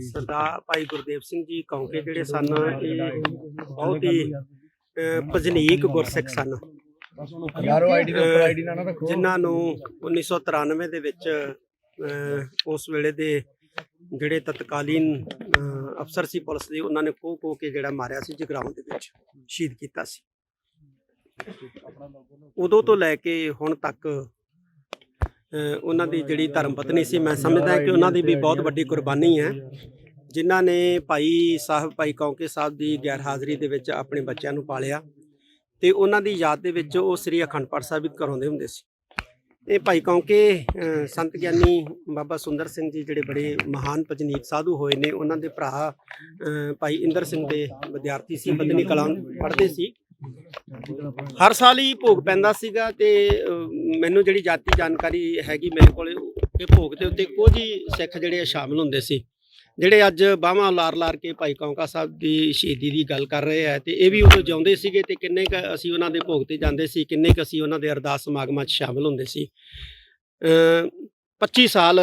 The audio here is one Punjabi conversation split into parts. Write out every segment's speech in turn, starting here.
ਸਰਦਾਰ ਭਾਈ ਗੁਰਦੇਵ ਸਿੰਘ ਜੀ ਕੌਂਕੇ ਜਿਹੜੇ ਸਨ ਇਹ ਬਹੁਤ ਹੀ ਭਜਨੀਕ ਗੁਰਸਿੱਖ ਸਨ। ਯਾਰੋ ਆਈਡੀ ਦੇ ਉੱਪਰ ਅਹ, ਆਈਡੀ ਨਾ ਨਾ ਰੱਖੋ। ਜਿਨ੍ਹਾਂ ਨੂੰ 1993 ਦੇ ਵਿੱਚ ਉਸ ਵੇਲੇ ਦੇ ਜਿਹੜੇ ਤਤਕਾਲੀਨ ਅਫਸਰ ਸੀ ਪੁਲਿਸ ਦੇ ਉਹਨਾਂ ਨੇ ਕੋਹ ਕੋਹ ਕੇ ਜਿਹੜਾ ਮਾਰਿਆ ਸੀ ਜਗਰਾਉਂ ਦੇ ਵਿੱਚ ਸ਼ਹੀਦ ਕੀਤਾ ਸੀ। ਉਦੋਂ ਤੋਂ ਲੈ ਕੇ ਹੁਣ ਤੱਕ ਉਹਨਾਂ ਦੀ ਜਿਹੜੀ ਧਰਮ ਪਤਨੀ ਸੀ, ਮੈਂ ਸਮਝਦਾ ਕਿ ਉਹਨਾਂ ਦੀ ਵੀ ਬਹੁਤ ਵੱਡੀ ਕੁਰਬਾਨੀ ਹੈ। ਜਿਨ੍ਹਾਂ ਨੇ ਭਾਈ ਸਾਹਿਬ, ਭਾਈ ਕੌਂਕੇ ਸਾਹਿਬ ਦੀ ਗੈਰ ਹਾਜ਼ਰੀ ਦੇ ਵਿੱਚ ਆਪਣੇ ਬੱਚਿਆਂ ਨੂੰ ਪਾਲਿਆ ਤੇ ਉਹਨਾਂ ਦੀ ਯਾਦ ਦੇ ਵਿੱਚ ਉਹ ਸ੍ਰੀ ਅਖੰਡ ਪਾਠ ਸਾਹਿਬ ਵੀ ਕਰਾਉਂਦੇ ਹੁੰਦੇ ਸੀ। ਇਹ ਭਾਈ ਕੌਂਕੇ ਸੰਤ ਗਿਆਨੀ ਬਾਬਾ ਸੁੰਦਰ ਸਿੰਘ ਜੀ ਜਿਹੜੇ ਬੜੇ ਮਹਾਨ ਭਜਨੀਕ ਸਾਧੂ ਹੋਏ ਨੇ, ਉਹਨਾਂ ਦੇ ਭਰਾ ਭਾਈ ਇੰਦਰ ਸਿੰਘ ਦੇ ਵਿਦਿਆਰਥੀ ਸੀ ਬਦਨੀ ਕਲਾਂ ਪੜ੍ਹਦੇ ਸੀ। ਹਰ ਸਾਲ ਹੀ ਭੋਗ ਪੈਂਦਾ ਸੀਗਾ ਤੇ ਮੈਨੂੰ ਜਿਹੜੀ ਜਾਤੀ ਜਾਣਕਾਰੀ ਹੈਗੀ ਮੇਰੇ ਕੋਲੇ ਇਹ ਭੋਗ ਦੇ ਉੱਤੇ ਕੁਝ ਹੀ ਸਿੱਖ ਜਿਹੜੇ ਆ ਸ਼ਾਮਲ ਹੁੰਦੇ ਸੀ। ਜਿਹੜੇ ਅੱਜ ਬਾਹਾਂ ਲਾਰ ਲਾਰ ਕੇ ਭਾਈ ਕੌਂਕਾ ਸਾਹਿਬ ਦੀ ਸ਼ਹੀਦੀ ਦੀ ਗੱਲ ਕਰ ਰਹੇ ਆ ਤੇ ਇਹ ਵੀ ਉਦੋਂ ਜਿਉਂਦੇ ਸੀਗੇ ਤੇ ਕਿੰਨੇ ਕ ਅਸੀਂ ਉਹਨਾਂ ਦੇ ਭੋਗ ਤੇ ਜਾਂਦੇ ਸੀ, ਕਿੰਨੇ ਕ ਅਸੀਂ ਉਹਨਾਂ ਦੇ ਅਰਦਾਸ ਸਮਾਗਮਾਂ 'ਚ ਸ਼ਾਮਲ ਹੁੰਦੇ ਸੀ। ਅ 25 ਸਾਲ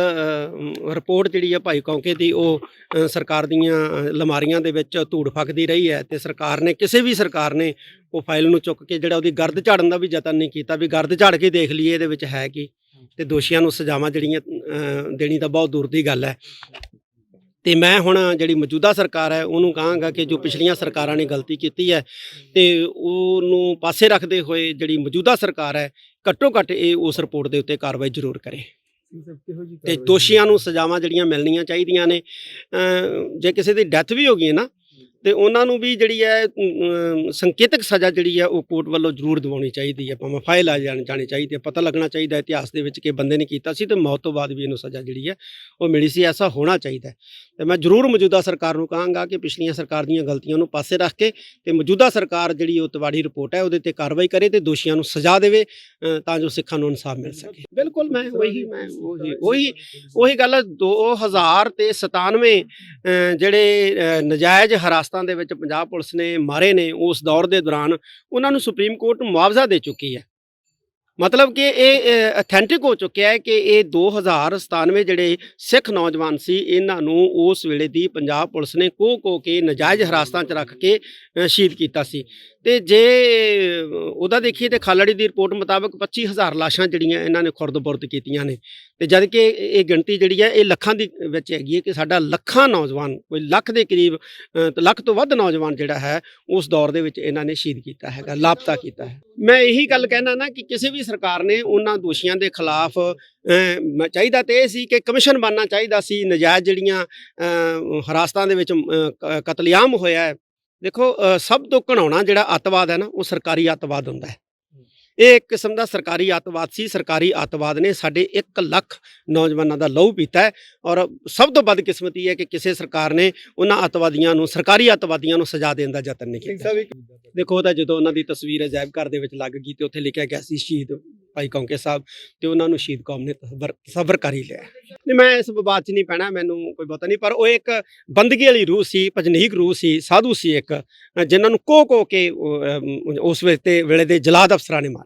ਰਿਪੋਰਟ ਜਿਹੜੀ ਆ ਭਾਈ ਕੌਂਕੇ ਦੀ ਉਹ ਸਰਕਾਰ ਦੀਆਂ ਲਮਾਰੀਆਂ ਦੇ ਵਿੱਚ ਧੂੜ ਫੱਕਦੀ ਰਹੀ ਹੈ ਤੇ ਸਰਕਾਰ ਨੇ, ਕਿਸੇ ਵੀ ਸਰਕਾਰ ਨੇ ਉਹ ਫਾਈਲ ਨੂੰ ਚੁੱਕ ਕੇ ਜਿਹੜਾ ਉਹਦੀ ਗਰਦ ਝਾੜਨ ਦਾ ਵੀ ਯਤਨ ਨਹੀਂ ਕੀਤਾ, ਵੀ ਗਰਦ ਝਾੜ ਕੇ ਦੇਖ ਲਈਏ ਇਹਦੇ ਵਿੱਚ ਹੈ ਕੀ। ਤੇ ਦੋਸ਼ੀਆਂ ਨੂੰ ਸਜ਼ਾਵਾਂ ਜਿਹੜੀਆਂ ਦੇਣੀ ਤਾਂ ਬਹੁਤ ਦੂਰ ਦੀ ਗੱਲ ਹੈ। ਤੇ ਮੈਂ ਹੁਣ ਜਿਹੜੀ ਮੌਜੂਦਾ ਸਰਕਾਰ ਹੈ, ਉਹਨੂੰ ਕਹਾਂਗਾ ਕਿ ਜੋ ਪਿਛਲੀਆਂ ਸਰਕਾਰਾਂ ਨੇ ਗਲਤੀ ਕੀਤੀ ਹੈ, ਤੇ ਉਹਨੂੰ ਪਾਸੇ ਰੱਖਦੇ ਹੋਏ ਜਿਹੜੀ ਮੌਜੂਦਾ ਸਰਕਾਰ ਹੈ, ਘੱਟੋ ਘੱਟ ਇਹ ਉਸ ਰਿਪੋਰਟ ਦੇ ਉੱਤੇ ਕਾਰਵਾਈ ਜ਼ਰੂਰ ਕਰੇ। ਤੇ ਦੋਸ਼ੀਆਂ ਨੂੰ ਸਜ਼ਾਵਾਂ ਜਿਹੜੀਆਂ ਮਿਲਣੀਆਂ ਚਾਹੀਦੀਆਂ ਨੇ ਜੇ ਕਿਸੇ ਦੀ ਡੈਥ ਵੀ ਹੋ ਗਈ ਹੈ ਨਾ ਤੇ ਉਹਨਾਂ ਨੂੰ ਵੀ ਜਿਹੜੀ ਹੈ ਸੰਕੇਤਕ ਸਜ਼ਾ ਜਿਹੜੀ ਹੈ ਉਹ ਕੋਰਟ ਵੱਲੋਂ ਜ਼ਰੂਰ ਦਿਵਾਉਣੀ ਚਾਹੀਦੀ ਹੈ। ਭਾਵੇਂ ਫਾਈਲ ਆ ਜਾਣ ਜਾਣੀ ਚਾਹੀਦੀ ਹੈ। ਪਤਾ ਲੱਗਣਾ ਚਾਹੀਦਾ ਇਤਿਹਾਸ ਦੇ ਵਿੱਚ ਕਿ ਬੰਦੇ ਨੇ ਕੀਤਾ ਸੀ ਤੇ ਮੌਤ ਤੋਂ ਬਾਅਦ ਵੀ ਇਹਨੂੰ ਸਜ਼ਾ ਜਿਹੜੀ ਹੈ ਉਹ ਮਿਲੀ ਸੀ। ਐਸਾ ਹੋਣਾ ਚਾਹੀਦਾ ਹੈ। ਤੇ ਮੈਂ ਜ਼ਰੂਰ ਮੌਜੂਦਾ ਸਰਕਾਰ ਨੂੰ ਕਹਾਂਗਾ ਕਿ ਪਿਛਲੀਆਂ ਸਰਕਾਰ ਦੀਆਂ ਗਲਤੀਆਂ ਨੂੰ ਪਾਸੇ ਰੱਖ ਕੇ ਤੇ ਮੌਜੂਦਾ ਸਰਕਾਰ ਜਿਹੜੀ ਉਹ ਤਵਾੜੀ ਰਿਪੋਰਟ ਹੈ ਉਹਦੇ ਤੇ ਕਾਰਵਾਈ ਕਰੇ ਤੇ ਦੋਸ਼ੀਆਂ ਨੂੰ ਸਜ਼ਾ ਦੇਵੇ ਤਾਂ ਜੋ ਸਿੱਖਾਂ ਨੂੰ ਇਨਸਾਫ ਮਿਲ ਸਕੇ। ਬਿਲਕੁਲ ਮੈਂ ਉਹੀ ਮੈਂ ਉਹੀ ਉਹੀ ਉਹੀ ਗੱਲ ਹੈ, 2000 ਤੇ 97 ਜਿਹੜੇ ਅ, ਨਜਾਇਜ਼ ਹਰਾਸਤਾਂ ਦੇ ਵਿੱਚ ਪੰਜਾਬ ਪੁਲਿਸ ਨੇ ਮਾਰੇ ਨੇ ਉਸ ਦੌਰ ਦੇ ਦੌਰਾਨ, ਉਹਨਾਂ ਨੂੰ ਸੁਪਰੀਮ ਕੋਰਟ ਮੁਆਵਜ਼ਾ ਦੇ ਚੁੱਕੀ ਹੈ। ਮਤਲਬ ਕਿ ਇਹ ਅਥੈਂਟਿਕ ਹੋ ਚੁੱਕਿਆ ਹੈ ਕਿ ਇਹ 2097 ਜਿਹੜੇ ਸਿੱਖ ਨੌਜਵਾਨ ਸੀ, ਇਹਨਾਂ ਨੂੰ ਉਸ ਵੇਲੇ ਦੀ ਪੰਜਾਬ ਪੁਲਿਸ ਨੇ ਕੋ ਕੋ ਕੇ ਨਜਾਇਜ਼ ਹਰਾਸਤਾਂ 'ਚ ਰੱਖ ਕੇ ਸ਼ਹੀਦ ਕੀਤਾ ਸੀ। ਤੇ ਜੇ ਉਹਦਾ ਦੇਖੀਏ ਤੇ ਖਾਲੜੀ ਦੀ ਰਿਪੋਰਟ ਮੁਤਾਬਕ 25000 ਲਾਸ਼ਾਂ ਜਿਹੜੀਆਂ ਇਹਨਾਂ ਨੇ ਖੁਰਦ-ਬੁਰਦ ਕੀਤੀਆਂ ਨੇ। ਤੇ ਜਦ ਕਿ ਇਹ ਗਿਣਤੀ ਜਿਹੜੀ ਹੈ ਇਹ ਲੱਖਾਂ ਦੀ ਵਿੱਚ ਹੈਗੀ ਹੈ ਕਿ ਸਾਡਾ ਲੱਖਾਂ ਨੌਜਵਾਨ ਕੋਈ ਲੱਖ ਦੇ ਕਰੀਬ ਲੱਖ ਤੋਂ ਵੱਧ ਨੌਜਵਾਨ ਜਿਹੜਾ ਹੈ ਉਸ ਦੌਰ ਦੇ ਵਿੱਚ ਇਹਨਾਂ ਨੇ ਸ਼ਹੀਦ ਕੀਤਾ ਹੈਗਾ ਲਾਪਤਾ ਕੀਤਾ ਹੈ। ਮੈਂ ਇਹੀ ਗੱਲ ਕਹਿਣਾ ਨਾ ਕਿ ਕਿਸੇ ਵੀ ਸਰਕਾਰ ਨੇ ਉਹਨਾਂ ਦੋਸ਼ੀਆਂ ਦੇ ਖਿਲਾਫ ਚਾਹੀਦਾ ਤੇ ਇਹ ਸੀ ਕਿ ਕਮਿਸ਼ਨ ਬਣਨਾ ਚਾਹੀਦਾ ਸੀ ਨਜਾਇਜ਼ ਜਿਹੜੀਆਂ ਅ, ਹਰਾਸਤਾਂ ਦੇ ਵਿੱਚ ਕਤਲੇਆਮ ਹੋਇਆ ਹੈ। ਦੇਖੋ ਸਭ ਤੋਂ ਘਣਾਉਣਾ ਜਿਹੜਾ ਅੱਤਵਾਦ ਹੈ ਨਾ ਉਹ ਸਰਕਾਰੀ ਅੱਤਵਾਦ ਹੁੰਦਾ ਹੈ। ਇਹ ਇੱਕ ਕਿਸਮ ਦਾ ਸਰਕਾਰੀ ਅੱਤਵਾਦ ਸੀ ਸਰਕਾਰੀ ਅੱਤਵਾਦ ਨੇ ਸਾਡੇ 1 ਲੱਖ ਨੌਜਵਾਨਾਂ ਦਾ ਲਹੂ ਪੀਤਾ ਹੈ ਔਰ ਸਭ ਤੋਂ ਬਦਕਿਸਮਤੀ ਹੈ ਕਿ ਕਿਸੇ ਸਰਕਾਰ ਨੇ ਉਹਨਾਂ ਅੱਤਵਾਦੀਆਂ ਨੂੰ ਸਰਕਾਰੀ ਅੱਤਵਾਦੀਆਂ ਨੂੰ ਸਜ਼ਾ ਦੇਣ ਦਾ ਯਤਨ ਨਹੀਂ ਕੀਤਾ। ਦੇਖੋ ਤਾਂ ਜਦੋਂ ਉਹਨਾਂ ਦੀ ਤਸਵੀਰ ਅਜਾਇਬ ਘਰ ਦੇ ਵਿੱਚ ਲੱਗ ਗਈ ਤੇ ਉੱਥੇ ਲਿਖਿਆ ਗਿਆ ਸੀ ਸ਼ਹੀਦ ਭਾਈ ਕੌਂਕੇ ਸਾਹਿਬ ਤੇ ਉਹਨਾਂ ਨੂੰ ਸ਼ਹੀਦ ਕੌਮ ਨੇ ਤਸਵਰ ਸਬਰ ਕਰ ਹੀ ਲਿਆ। ਨਹੀਂ ਮੈਂ ਇਸ ਵਿਵਾਦ 'ਚ ਨਹੀਂ ਪੈਣਾ ਮੈਨੂੰ ਕੋਈ ਪਤਾ ਨਹੀਂ ਪਰ ਉਹ ਇੱਕ ਬੰਦਗੀ ਵਾਲੀ ਰੂਹ ਸੀ ਭਜਨੀਕ ਰੂਹ ਸੀ ਸਾਧੂ ਸੀ ਇੱਕ ਅ, ਜਿਨ੍ਹਾਂ ਨੂੰ ਕੋ ਕੋ ਕੇ ਉਸ ਵੇਲੇ ਤੇ ਵੇਲੇ ਦੇ ਜਲਾਦ ਅਫਸਰਾਂ ਨੇ ਮਾਰ